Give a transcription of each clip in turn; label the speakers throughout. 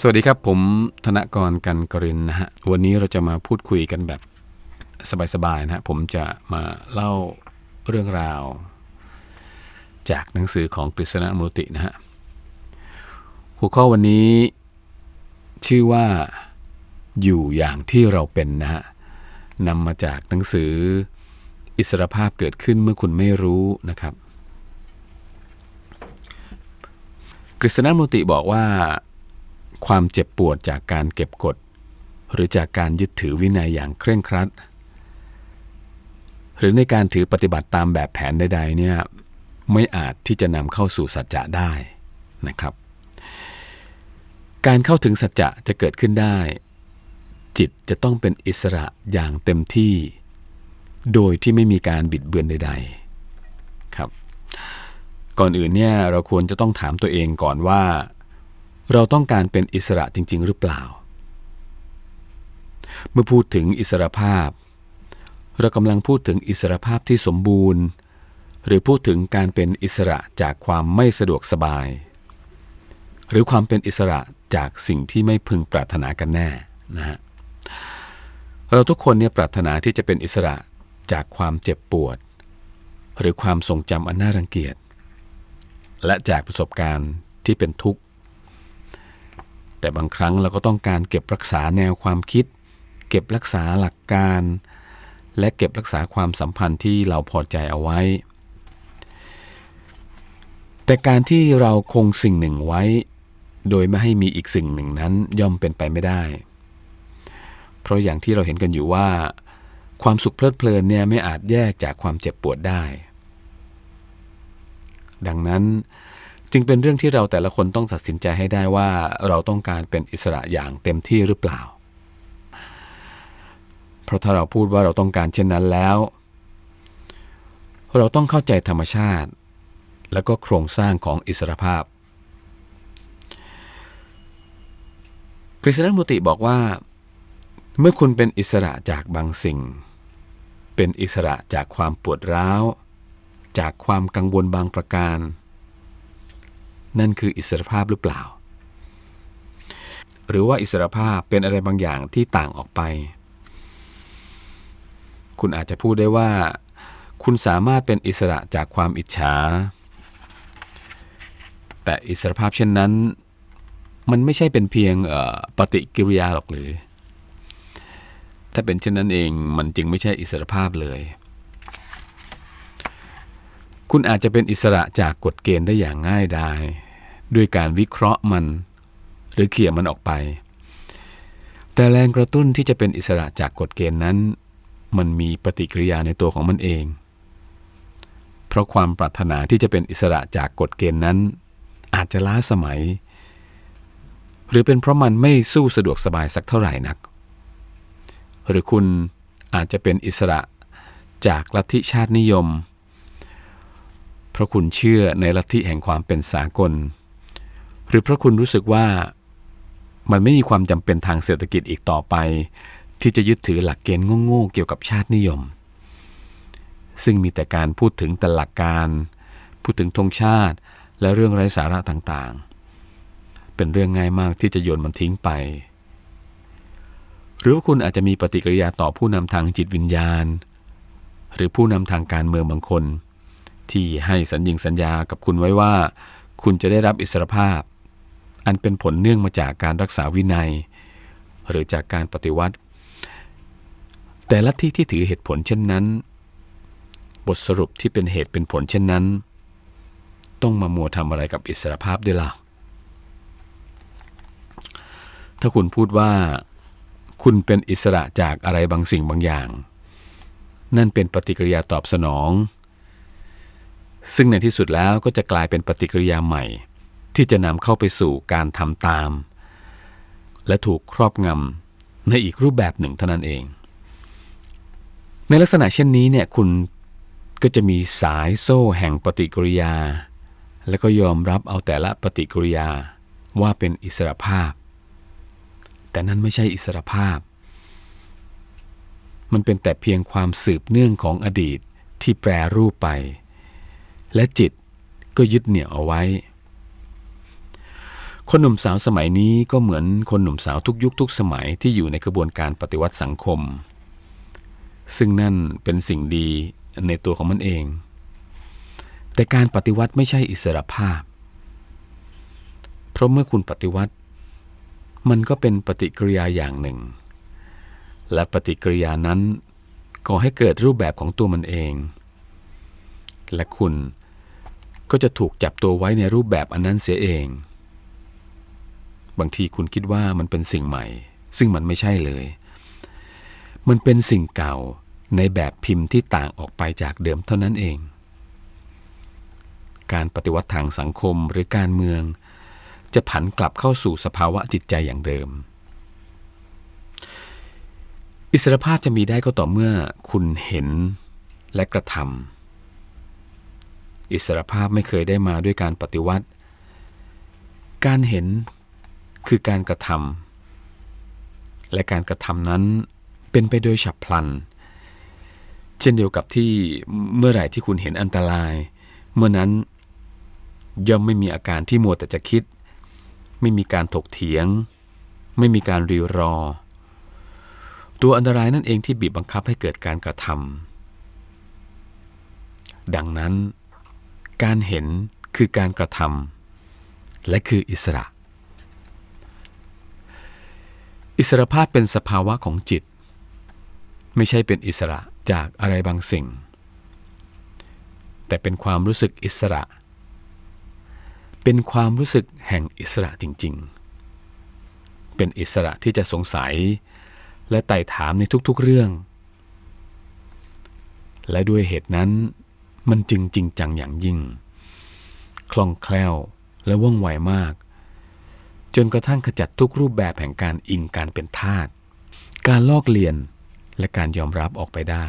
Speaker 1: สวัสดีครับ ผมธนกรกันกรินนะฮะ วันนี้เราจะมาพูดคุยกันแบบสบายๆนะฮะ ผมจะมาเล่าเรื่องราว จากหนังสือของกฤษณมูลตินะฮะ หัวข้อวันนี้ชื่อว่าอยู่อย่างที่เราเป็นนะฮะนำมาจากหนังสืออิสรภาพเกิดขึ้นเมื่อคุณไม่รู้นะครับกฤษณมูลติบอกว่า ความเจ็บปวดจากการเก็บกด หรือจากการยึดถือวินัยอย่างเคร่งครัด หรือในการถือปฏิบัติตามแบบแผนใดๆเนี่ยไม่อาจที่จะนำเข้าสู่สัจจะได้นะครับ การเข้าถึงสัจจะจะเกิดขึ้นได้ จิตจะต้องเป็นอิสระอย่างเต็มที่ โดยที่ไม่มีการบิดเบือนใด ๆครับ ก่อนอื่นเนี่ยเราควรจะต้องถามตัวเองก่อนว่า เราต้องการเป็นอิสระจริง ๆ หรือเปล่า เมื่อพูดถึงอิสรภาพ เรากำลังพูดถึงอิสรภาพที่สมบูรณ์ หรือพูดถึงการเป็นอิสระจากความไม่สะดวกสบาย หรือความเป็นอิสระจากสิ่งที่ไม่พึงปรารถนากันแน่นะฮะเราทุกคนเนี่ยปรารถนาที่จะเป็นอิสระจากความเจ็บปวด หรือความทรงจำอันน่ารังเกียจ และจากประสบการณ์ที่เป็นทุกข์ แต่บางครั้งเราก็ต้องการเก็บรักษาแนวความคิด เก็บรักษาหลักการ และเก็บรักษาความสัมพันธ์ที่เราพอใจเอาไว้ แต่การที่เราคงสิ่งหนึ่งไว้ โดยไม่ให้มีอีกสิ่งหนึ่งนั้นย่อมเป็นไปไม่ได้ เพราะอย่างที่เราเห็นกันอยู่ว่า ความสุขเพลิดเพลินเนี่ยไม่อาจแยกจากความเจ็บปวดได้ ดังนั้น จึงเป็นเรื่องที่เราแต่ละคนต้องตัดสินใจให้ได้ว่าเราต้องการเป็นอิสระอย่างเต็มที่หรือเปล่า เพราะถ้าเราพูดว่าเราต้องการเช่นนั้นแล้ว เราต้องเข้าใจธรรมชาติ และก็โครงสร้างของอิสรภาพกฤษณมูติบอกว่า เมื่อคุณเป็นอิสระจากบางสิ่ง เป็นอิสระจากความปวดร้าว จากความกังวลบางประการ นั่นคืออิสรภาพหรือเปล่า หรือว่าอิสรภาพเป็นอะไรบางอย่างที่ต่างออกไป คุณอาจจะพูดได้ว่า คุณสามารถเป็นอิสระจากความอิจฉา แต่อิสรภาพเช่นนั้น มันไม่ใช่เป็นเพียงปฏิกิริยาหรอกหรือถ้าเป็นเช่นนั้นเองมันจึงไม่ใช่อิสรภาพเลย คุณอาจจะเป็นอิสระจากกฎเกณฑ์ได้อย่างง่ายดาย ด้วยการวิเคราะห์มัน หรือเขี่ยมันออกไป แต่แรงกระตุ้นที่จะเป็นอิสระจากกฎเกณฑ์นั้น มันมีปฏิกิริยาในตัวของมันเอง เพราะความปรารถนาที่จะเป็นอิสระจากกฎเกณฑ์นั้น อาจจะล้าสมัย หรือเป็นเพราะมันไม่สู้สะดวกสบายสักเท่าไหร่นัก หรือคุณอาจจะเป็นอิสระจากลัทธิชาตินิยม เพราะคุณเชื่อในลัทธิแห่งความเป็นสากล หรือเพราะคุณรู้สึกว่ามันไม่มีความจำเป็นทางเศรษฐกิจอีกต่อไป ที่จะยึดถือหลักเกณฑ์โง่ๆเกี่ยวกับชาตินิยม ซึ่งมีแต่การพูดถึงแต่หลักการ พูดถึงธงชาติ และเรื่องไร้สาระต่างๆ เป็นเรื่องง่ายมากที่จะโยนมันทิ้งไป หรือว่าคุณอาจจะมีปฏิกิริยาต่อผู้นำทางจิตวิญญาณ หรือผู้นำทางการเมืองบางคน ที่ให้สัญญิงสัญญากับคุณไว้ว่า คุณจะได้รับอิสรภาพ อันเป็นผลเนื่องมาจากการรักษาวินัย หรือจากการปฏิวัติ แต่ละที่ที่ถือเหตุผลเช่นนั้น บทสรุปที่เป็นเหตุเป็นผลเช่นนั้น ต้องมามัวทำอะไรกับอิสรภาพด้วยล่ะถ้าคุณพูดว่า คุณเป็นอิสระจากอะไรบางสิ่งบางอย่าง นั่นเป็นปฏิกิริยาตอบสนอง ซึ่งในที่สุดแล้วก็จะกลายเป็นปฏิกิริยาใหม่ ที่จะนำเข้าไปสู่การทำตาม และถูกครอบงำในอีกรูปแบบหนึ่งเท่านั้นเอง ในลักษณะเช่นนี้เนี่ยคุณก็จะมีสายโซ่แห่งปฏิกิริยา และก็ยอมรับเอาแต่ละปฏิกิริยาว่าเป็นอิสรภาพ แต่นั่นไม่ใช่อิสรภาพ มันเป็นแต่เพียงความสืบเนื่องของอดีตที่แปรรูปไป และจิตก็ยึดเหนี่ยวเอาไว้ คนหนุ่มสาวสมัยนี้ก็เหมือนคนหนุ่มสาวทุกยุคทุกสมัยที่อยู่ในกระบวนการปฏิวัติสังคม ซึ่งนั่นเป็นสิ่งดีในตัวของมันเอง แต่การปฏิวัติไม่ใช่อิสรภาพ เพราะเมื่อคุณปฏิวัติ มันก็เป็นปฏิกิริยาอย่างหนึ่ง และปฏิกิริยานั้นก่อให้เกิดรูปแบบของตัวมันเอง และคุณก็จะถูกจับตัวไว้ในรูปแบบอันนั้นเสียเอง บางทีคุณคิดว่ามันเป็นสิ่งใหม่ ซึ่งมันไม่ใช่เลย มันเป็นสิ่งเก่าในแบบพิมพ์ที่ต่างออกไปจากเดิมเท่านั้นเอง การปฏิวัติทางสังคมหรือการเมือง จะผันกลับเข้าสู่สภาวะจิตใจอย่างเดิม อิสรภาพจะมีได้ก็ต่อเมื่อคุณเห็นและกระทำอิสรภาพไม่เคยได้มาด้วยการปฏิวัติ การเห็น คือการกระทำและการกระทำนั้นเป็นไปโดยฉับพลัน เช่นเดียวกับที่เมื่อไหร่ที่คุณเห็นอันตราย เมื่อนั้นย่อมไม่มีอาการที่มัวแต่จะคิด ไม่มีการถกเถียง ไม่มีการรีรอ ตัวอันตรายนั่นเองที่บีบบังคับให้เกิดการกระทำดังนั้น การเห็นคือการกระทำและคืออิสระ อิสรภาพเป็นสภาวะของจิต ไม่ใช่เป็นอิสระจากอะไรบางสิ่ง แต่เป็นความรู้สึกอิสระ เป็นความรู้สึกแห่งอิสระจริง ๆ เป็นอิสระที่จะสงสัย และไต่ถามในทุกๆเรื่อง และด้วยเหตุนั้นมันจึงจริงจังอย่างยิ่ง คล่องแคล่วและว่องไวมาก จนกระทั่งขจัดทุกรูปแบบแห่งการอิงการเป็นทาสการลอกเลียนและการยอมรับออกไปได้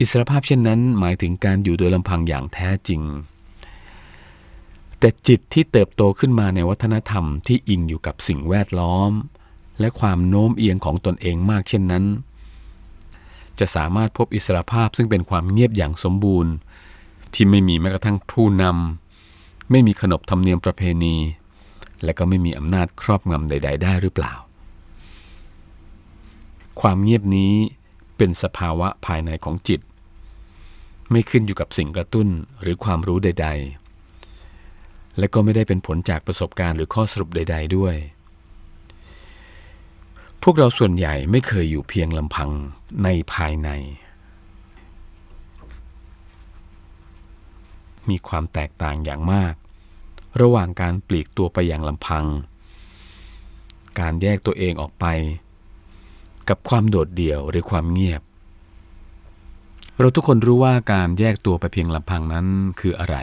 Speaker 1: อิสรภาพเช่นนั้นหมายถึงการอยู่โดยลำพังอย่างแท้จริง แต่จิตที่เติบโตขึ้นมาในวัฒนธรรมที่อิงอยู่กับสิ่งแวดล้อม และความโน้มเอียงของตนเองมากเช่นนั้น จะสามารถพบอิสรภาพซึ่งเป็นความเงียบอย่างสมบูรณ์ ที่ไม่มีแม้กระทั่งผู้นำ ไม่มีขนบธรรมเนียมประเพณี และก็ไม่มีอำนาจครอบงำใด ๆ ได้หรือเปล่า ความเงียบนี้เป็นสภาวะภายในของจิต ไม่ขึ้นอยู่กับสิ่งกระตุ้นหรือความรู้ใด ๆ และก็ไม่ได้เป็นผลจากประสบการณ์หรือข้อสรุปใด ๆ ด้วย พวกเราส่วนใหญ่ไม่เคยอยู่เพียงลำพังในภายใน มีความแตกต่างอย่างมาก ระหว่างการปลีกตัวไปอย่างลำพัง การแยกตัวเองออกไป กับความโดดเดี่ยวหรือความเงียบ เราทุกคนรู้ว่าการแยกตัวไปเพียงลำพังนั้นคืออะไร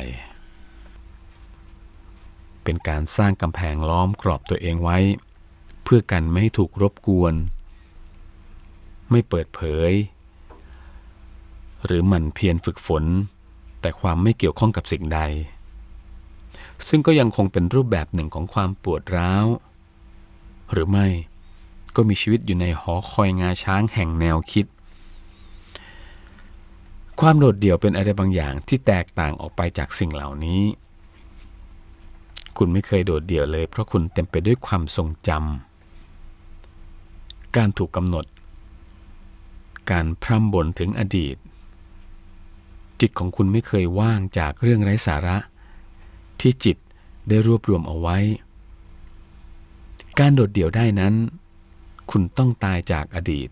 Speaker 1: เป็นการสร้างกำแพงล้อมกรอบตัวเองไว้ เพื่อกันไม่ให้ถูกรบกวน ไม่เปิดเผยหรือหมั่นเพียรฝึกฝน แต่ความไม่เกี่ยวข้องกับสิ่งใด ซึ่งก็ยังคงเป็นรูปแบบหนึ่งของความปวดร้าว หรือไม่ก็มีชีวิตอยู่ในหอคอยงาช้างแห่งแนวคิด ความโดดเดี่ยวเป็นอะไรบางอย่างที่แตกต่างออกไปจากสิ่งเหล่านี้ คุณไม่เคยโดดเดี่ยวเลย เพราะคุณเต็มไปด้วยความทรงจำการถูกกำหนด การพร่ำบ่นถึงอดีต จิตของคุณไม่เคยว่างจากเรื่องไร้สาระ ที่จิตได้รวบรวมเอาไว้ การโดดเดี่ยวได้นั้น คุณต้องตายจากอดีต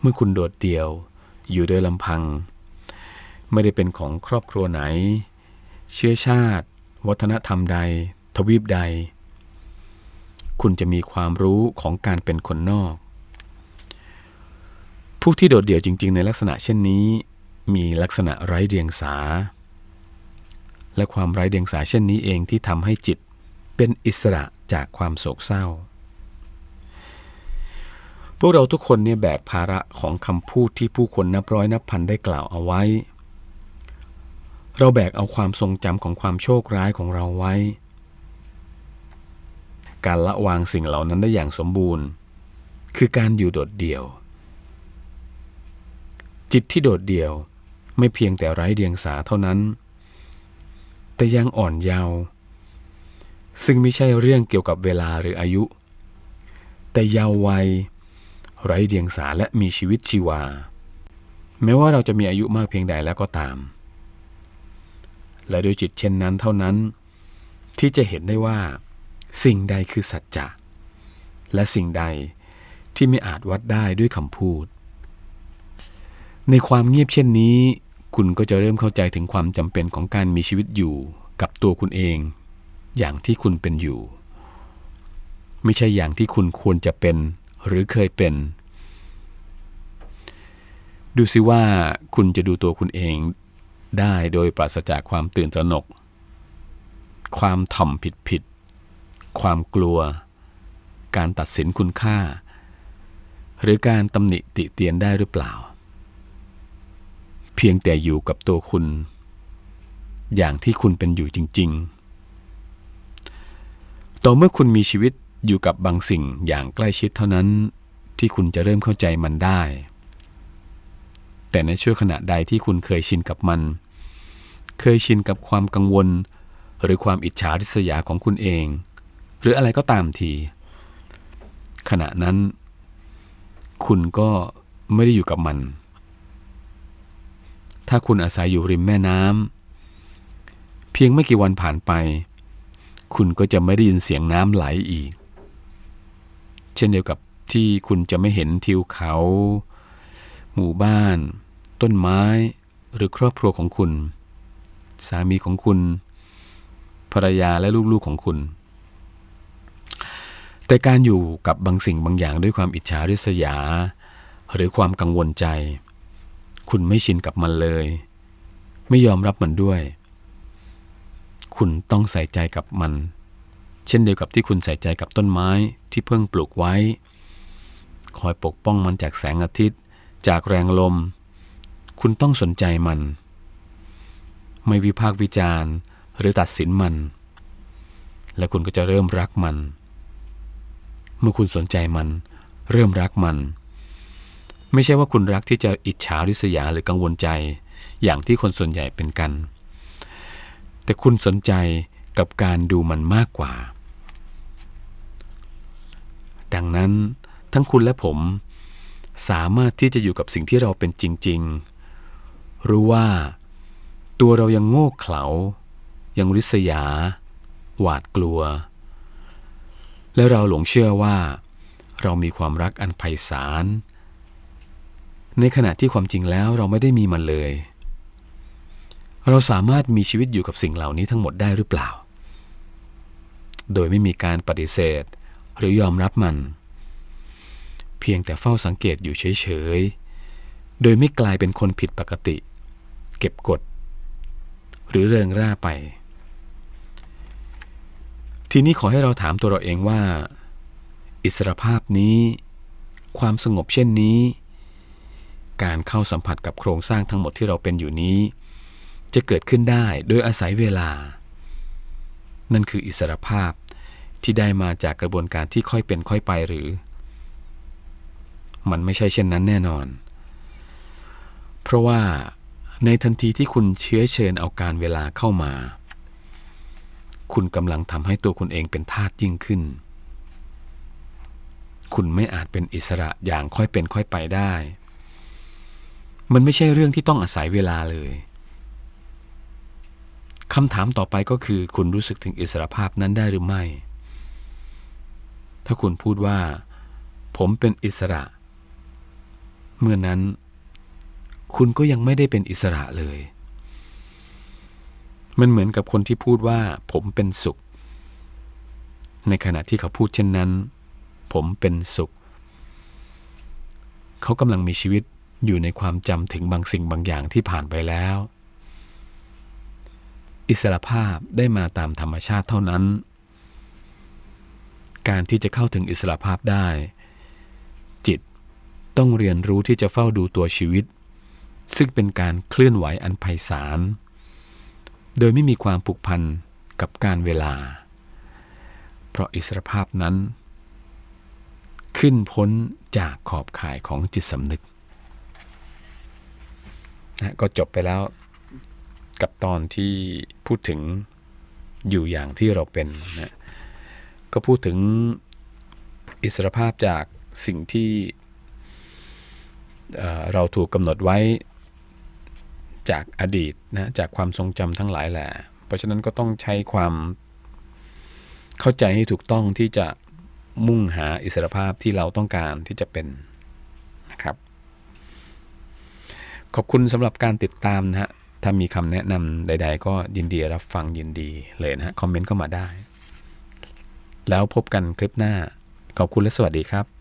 Speaker 1: เมื่อคุณโดดเดี่ยวอยู่โดยลำพัง ไม่ได้เป็นของครอบครัวไหน เชื้อชาติ วัฒนธรรมใด ทวีปใด คุณจะมีความรู้ของการเป็นคนนอกผู้ที่โดดเดี่ยวจริง ๆ ในลักษณะเช่นนี้ มีลักษณะไร้เดียงสา และความไร้เดียงสาเช่นนี้เองที่ทำให้จิตเป็นอิสระจากความโศกเศร้า พวกเราทุกคนเนี่ยแบกภาระของคำพูดที่ผู้คนนับร้อยนับพันได้กล่าวเอาไว้ เราแบกเอาความทรงจำของความโชคร้ายของเราไว้ การละวางสิ่งเหล่านั้นได้อย่างสมบูรณ์ คือการอยู่โดดเดี่ยวจิตที่โดดเดี่ยว ไม่เพียงแต่ไร้เดียงสาเท่านั้น แต่ยังอ่อนเยาว์ซึ่งไม่ใช่เรื่องเกี่ยวกับเวลาหรืออายุ แต่เยาว์วัย ไร้เดียงสาและมีชีวิตชีวา แม้ว่าเราจะมีอายุมากเพียงใดแล้วก็ตาม และโดยจิตเช่นนั้นเท่านั้น ที่จะเห็นได้ว่า สิ่งใดคือสัจจะและสิ่งใดที่ไม่อาจวัดได้ด้วยคำพูด ในความเงียบเช่นนี้ คุณก็จะเริ่มเข้าใจถึงความจำเป็นของการมีชีวิตอยู่กับตัวคุณเอง อย่างที่คุณเป็นอยู่ ไม่ใช่อย่างที่คุณควรจะเป็นหรือเคยเป็น ดูซิว่าคุณจะดูตัวคุณเองได้โดยปราศจากความตื่นตระหนก ความถ่อมผิดผิด ความกลัว การตัดสินคุณค่า หรือการตำหนิติเตียนได้หรือเปล่า เพียงแต่อยู่กับตัวคุณ อย่างที่คุณเป็นอยู่จริง ๆ ต่อเมื่อคุณมีชีวิตอยู่กับบางสิ่งอย่างใกล้ชิดเท่านั้นที่คุณจะเริ่มเข้าใจมันได้ แต่ในช่วงขณะใดที่คุณเคยชินกับมัน เคยชินกับความกังวล หรือความอิจฉาริษยาของคุณเอง หรืออะไรก็ตามที ขณะนั้น คุณก็ไม่ได้อยู่กับมัน ถ้าคุณอาศัยอยู่ริมแม่น้ำเพียงไม่กี่วันผ่านไป คุณก็จะไม่ได้ยินเสียงน้ำไหลอีก เช่นเดียวกับที่คุณจะไม่เห็นทิวเขา หมู่บ้าน ต้นไม้ หรือครอบครัวของคุณ สามีของคุณ ภรรยาและลูกๆของคุณ แต่การอยู่กับบางสิ่งบางอย่างด้วยความอิจฉาริษยา หรือความกังวลใจ คุณไม่ชินกับมันเลย ไม่ยอมรับมันด้วย คุณต้องใส่ใจกับมัน เช่นเดียวกับที่คุณใส่ใจกับต้นไม้ที่เพิ่งปลูกไว้ คอยปกป้องมันจากแสงอาทิตย์ จากแรงลม คุณต้องสนใจมัน ไม่วิพากษ์วิจารณ์ หรือตัดสินมัน และคุณก็จะเริ่มรักมัน เมื่อคุณสนใจมัน เริ่มรักมัน ไม่ใช่ว่าคุณรักที่จะอิจฉาริษยาหรือกังวลใจ อย่างที่คนส่วนใหญ่เป็นกัน แต่คุณสนใจกับการดูมันมากกว่า ดังนั้นทั้งคุณและผมสามารถที่จะอยู่กับสิ่งที่เราเป็นจริง ๆ รู้ว่าตัวเรายังโง่เขลา ยังริษยา หวาดกลัว และเราหลงเชื่อว่า เรามีความรักอันไพศาล ในขณะที่ความจริงแล้วเราไม่ได้มีมันเลย เราสามารถมีชีวิตอยู่กับสิ่งเหล่านี้ทั้งหมดได้หรือเปล่า โดยไม่มีการปฏิเสธ หรือยอมรับมัน เพียงแต่เฝ้าสังเกตอยู่เฉยๆ โดยไม่กลายเป็นคนผิดปกติ เก็บกด หรือเริงร่าไป ทีนี้ขอให้เราถามตัวเราเองว่า อิสรภาพนี้ ความสงบเช่นนี้ การเข้าสัมผัสกับโครงสร้างทั้งหมดที่เราเป็นอยู่นี้ จะเกิดขึ้นได้โดยอาศัยเวลา นั่นคืออิสรภาพที่ได้มาจากกระบวนการที่ค่อยเป็นค่อยไปหรือ มันไม่ใช่เช่นนั้นแน่นอน เพราะว่าในทันทีที่คุณเชื้อเชิญเอาการเวลาเข้ามา คุณกำลังทำให้ตัวคุณเองเป็นทาสยิ่งขึ้น คุณไม่อาจเป็นอิสระอย่างค่อยเป็นค่อยไปได้ มันไม่ใช่เรื่องที่ต้องอาศัยเวลาเลยคำถามต่อไปก็คือคุณรู้สึกถึงอิสรภาพนั้นได้หรือไม่ ถ้าคุณพูดว่า ผมเป็นอิสระ เมื่อนั้น คุณก็ยังไม่ได้เป็นอิสระเลย มันเหมือนกับคนที่พูดว่า ผมเป็นสุข ในขณะที่เขาพูดเช่นนั้น ผมเป็นสุข เขากำลังมีชีวิต อยู่ในความจำถึงบางสิ่งบางอย่างที่ผ่านไปแล้ว อิสรภาพได้มาตามธรรมชาติเท่านั้น การที่จะเข้าถึงอิสรภาพได้ จิตต้องเรียนรู้ที่จะเฝ้าดูตัวชีวิต ซึ่งเป็นการเคลื่อนไหวอันไพศาลโดยไม่มีความผูกพันกับการเวลา เพราะอิสรภาพนั้น ขึ้นพ้นจากขอบข่ายของจิตสำนึก นะก็จบไปแล้วกับตอนที่พูดถึงอยู่อย่างที่เราเป็นนะก็พูดถึงอิสรภาพจากสิ่งที่เเราถูกกำหนดไว้จากอดีตนะจากความทรงจำทั้งหลายแหละ เพราะฉะนั้นก็ต้องใช้ความเข้าใจให้ถูกต้องที่จะมุ่งหาอิสรภาพที่เราต้องการที่จะเป็นนะครับ ขอบคุณสำหรับการติดตามนะฮะ ถ้ามีคำแนะนำใด ๆ ก็ยินดีรับฟังยินดีเลยนะฮะ คอมเมนต์เข้ามาได้ แล้วพบกันคลิปหน้า ขอบคุณและสวัสดีครับ